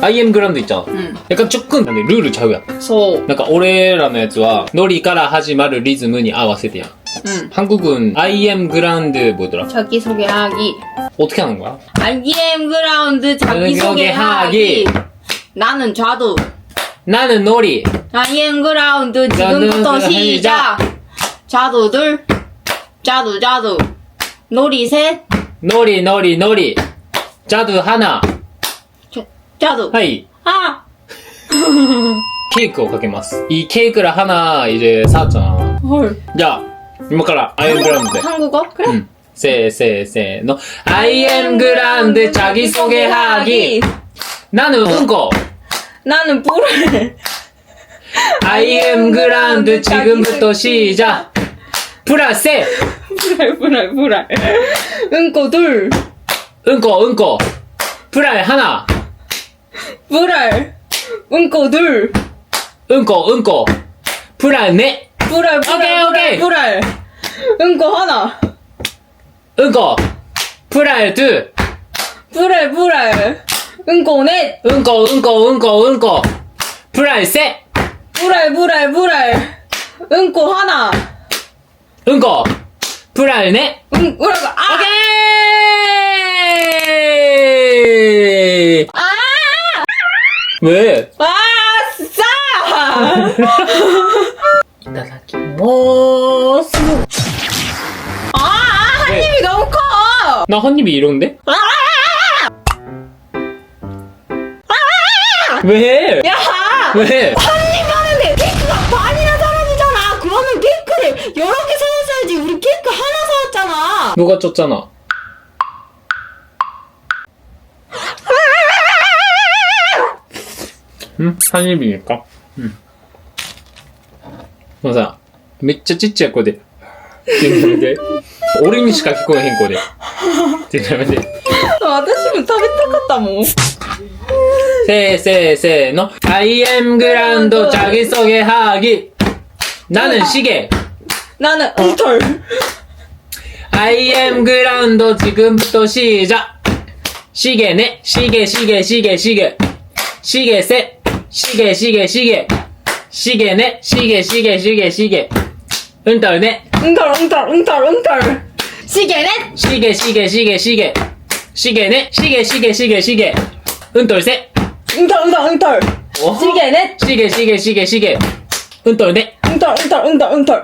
IM グラウンド行っちゃう。うん。약간 조금 근데 룰을 잘 외워. そう。なんか俺らのやつはノリから始まるリズムに合わせてやん. うん。 한국은 IM 그라운드 뭐더라? 자기소개하기. 어떻게 하는 거야? IM 그라운드 자기소개하기. 나는 좌도. 나는 노리. IM 그라운드 나는 지금부터 시작. 시작. 좌도 둘. 좌도 좌도. 놀이 셋. 노리 노리 노리. 자두 하나. 자- 좌도. 하이. 아. 케이크をかけます. 이 케이크를 하나 이제 사왔잖아. 헐. 자,今から IM 그라운드. 한국어? 그래. 응. 세, 세, 세, 너. IM 그라운드 자기소개하기. 나는 응거. 나는 불을. IM 그라운드 지금부터 시작. 플러스 세. 불알 불알 불알. 응꼬 둘. 응거, 응거. 플라이 하나. 불알. 응꼬 둘. 응거, 응거. 플라이 넷. 불알 불알 오케이, 불알, 오케이. 불알. 응꼬 하나. 응거. 플라이 둘. 불알 불알. 응꼬 넷. 응거, 응거, 응거, 응거. 플라이 셋. 불알 불알 불알. 응꼬 하나. 응거. 플라이 넷. 응 뭐라고? 아. 오케이. 왜? 아 싸. 이따다키모스. 아, 한 왜? 입이 너무 커. 나 한 입이 이런데? 왜? 야. 왜? 한입 하는데 케이크가 반이나 사라지잖아. 그러면 케이크를 여러 개 사왔어야지. 우리 케이크 하나 사왔잖아. 누가 쪘잖아. うん ?30 ミか？うん。もうさ、めっちゃちっちゃい子で、って、俺にしか聞こえへん子で、っていうて。私も食べたかったもん。せーせーせーの。アイエムグランド、チャギソゲハギ。ナヌシゲ。ナヌ、うんい。アイエムグランド、チグンプトシージャ。シゲね。シゲシゲシゲシゲ。シゲせ。しげしげしげ。しげね。しげしげしげしげ。うんたるね。うんたるうんたるうんたるうんたる。しげね。しげしげしげしげ。しげね。しげしげしげしげ。うんとるせ。うんたるうんたるうんたる。しげね。しげしげしげしげ。うんとるね。うんたるうんたるうんたるうんたる。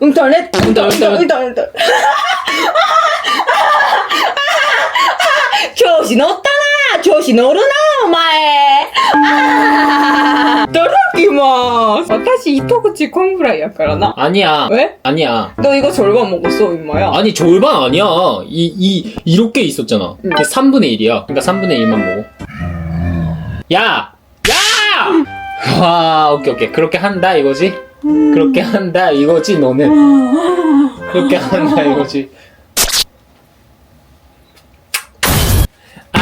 うんたるね。うんたるうんたるうんたるうんた。教師乗った 調子乗るなお前いただきます私一口こんぐらいやからな 아니야. 왜? 아니야. 너 이거 절반 먹었어 임마야 아니 절반 아니야. 이, 이 이렇게 있었잖아. 응. 근데 3분의 1이야. 그러니까 3분의 1만 먹어. 야! 야! 와, 오케이 오케이. 그렇게 한다 이거지? 그렇게 한다 이거지 너는. 그렇게 한다 이거지.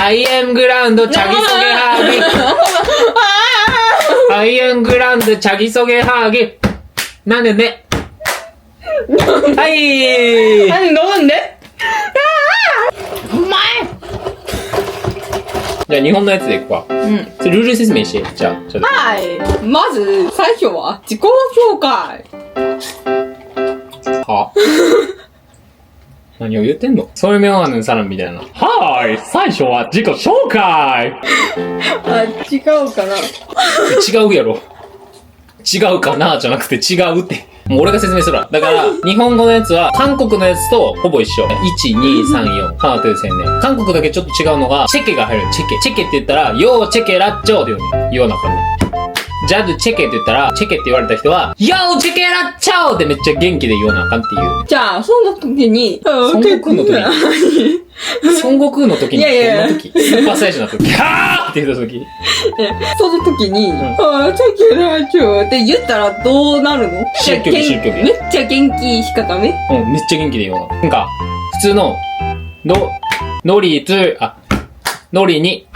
アイエングラウンドチャギソゲハーゲ。アイエングラウンドチャギソゲハーゲ。なんで？ね。はいあなんで？うまいじゃあ日本のやつでいくか。うん。ルール説明して。じゃあ、ちょっと。はい。まず、最初は自己紹介。は？何を言ってんの？そういう妙はねサランみたいな。はーい最初は自己紹介あ、違うかな。違うやろ。違うかなじゃなくて違うって。もう俺が説明するわ。だから、日本語のやつは、韓国のやつとほぼ一緒。1、2、3、4。ハートで千ね。韓国だけちょっと違うのが、チェケが入る。チェケ。チェケって言ったら、よーチェケラッチョーって言うね。ような感じ。ジャドチェケって言ったら、チェケって言われた人は、ヨーチェケラッチョーってめっちゃ元気で言わなあかんっていう。じゃあその時に孫悟空の時に？孫悟空の時に、いやいやいやどんな時スーパーサイジの時。はーって言った時。その時に、んああ、チェケラチョって言ったらどうなるの？宗教宗教めっちゃ元気しかダメうん、めっちゃ元気で言うの。なんか、普通の、の、ノリつ、あ、ノリに、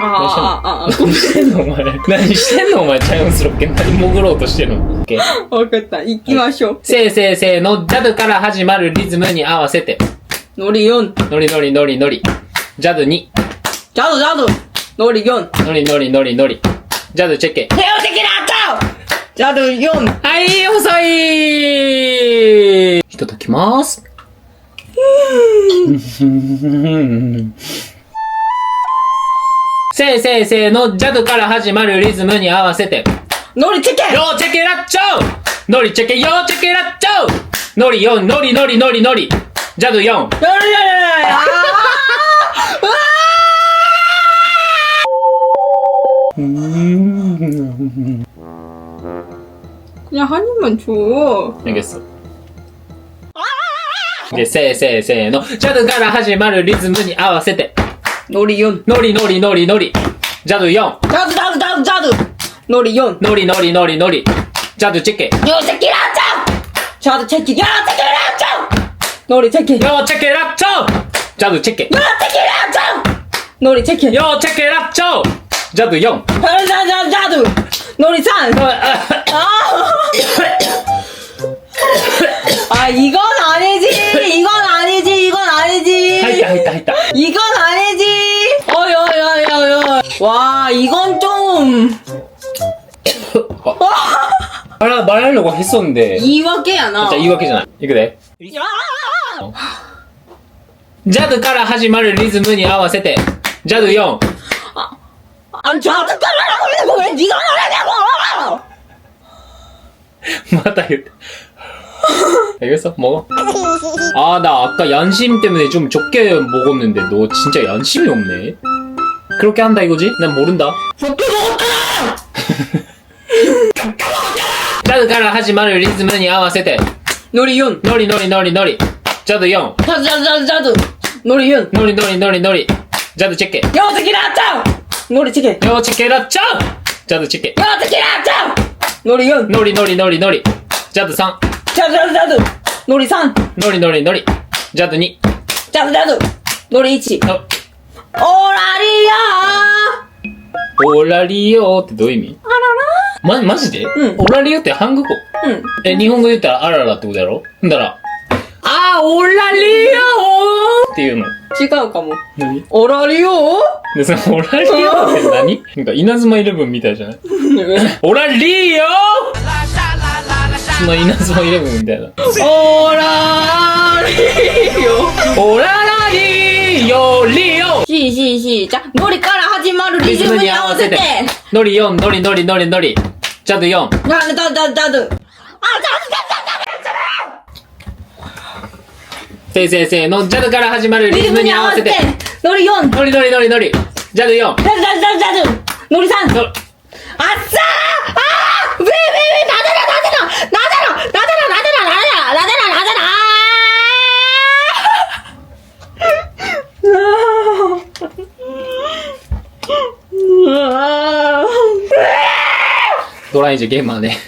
ああ、ああ、何してんのお前。何してんのお前、チャイムスロッケ何潜ろうとしてるの？分。わかった。行きましょう。せいせいせいのジャブから始まるリズムに合わせて。ノリ4。ノリノリノリノリ。ジャズ2。ジャズジャズ。ノリ4。ノリノリノリノリ。ジャズチェッケ。ヘオ的なアタウジャズ4。はい、遅いひとときまーす。うん。せいせいせいのジャドから始まるリズムに合わせて。 놀이 치킨! よーチェケラッチョノリチェケよーチェケラッチョノリ4、ノリノリノリノリ。ジャド4。 야야야야! 아! 그냥 한 입만 줘. 알겠어. 이제 세, 세, 세, 너. 자드から始まるリズムに合わせて。 놀이윤. 놀이 놀이 놀이 놀이. 자두형 자두 자두 자두 자두. 놀이윤. 놀이 놀이 놀이 놀이. 자두 체끼 요 새끼 랍쳐 자두 체끼 요 새끼 랍쳐 놀이 체끼 요 체끼 랍쳐 자두 체끼 요 새끼 랍쳐 놀이 체끼 요 체끼 랍쳐 자두형 자두 자두 자두. 놀이산. 어, 어. 아. 아 이건 아니지 이건 아니지 이건 아니지 入った入った入った。 이건 아니지 어여여여여 와 이건 좀 あら、말하려고 했었는데. 이와게야 나 じゃあ言い訳じゃない。いくで。 야! ジャドから始まるリズムに合わせて。ジャド4。 아니 저한테 따라라고 왜 네가 말하냐고 また言って。 알겠어 먹어. 아 나 아까 양심 때문에 좀 적게 먹었는데 너 진짜 양심이 없네. 그렇게 한다 이거지? 난 모른다. 적게 먹었잖아 적게 먹었잖아 나도 가라 하지 마라 리듬은 야와세대. 노리윤. 노리 노리 노리 노리. 자도 영. 자도 자도 자도 노리윤. 노리 노리 노리 노리. 자도 제게. 여우치기라 짱 노리 치게. 여우치기라 짱 자도 제게. 여우치기라 짱 노리윤. 노리 노리 노리 노리. 자도 상 ジャズジャズジャズ。のり3のりのりのり。ジャズ2。ジャジャズ。のり1。オラリオー。オラリオーってどういう意味？あらら。ま、マジで？うん。オラリオって韓国語うん。え、日本語で言ったらあららってことやろ？んだら、あー、オラリオー。っていうの。違うかも。何？オラリオで、そのオラリオーって何？なんか稲妻イレブンみたいじゃない？オラリオー！の稲妻イレブンみたいな。オーラリーよ。オララリーよりよ。しーしーしー。じゃ、ノリから始まるリズムに合わせて。ノリ4、ノリノリノリノリ。ジャんと4。あ、だだだせいせいせいのジャズから始まるリズムに合わせて。ノリ4。ノリノリノリノリ。ジャズ4。ジャズジャズジャズ。ノリ3。あっさーあーベイ毎日ゲームはね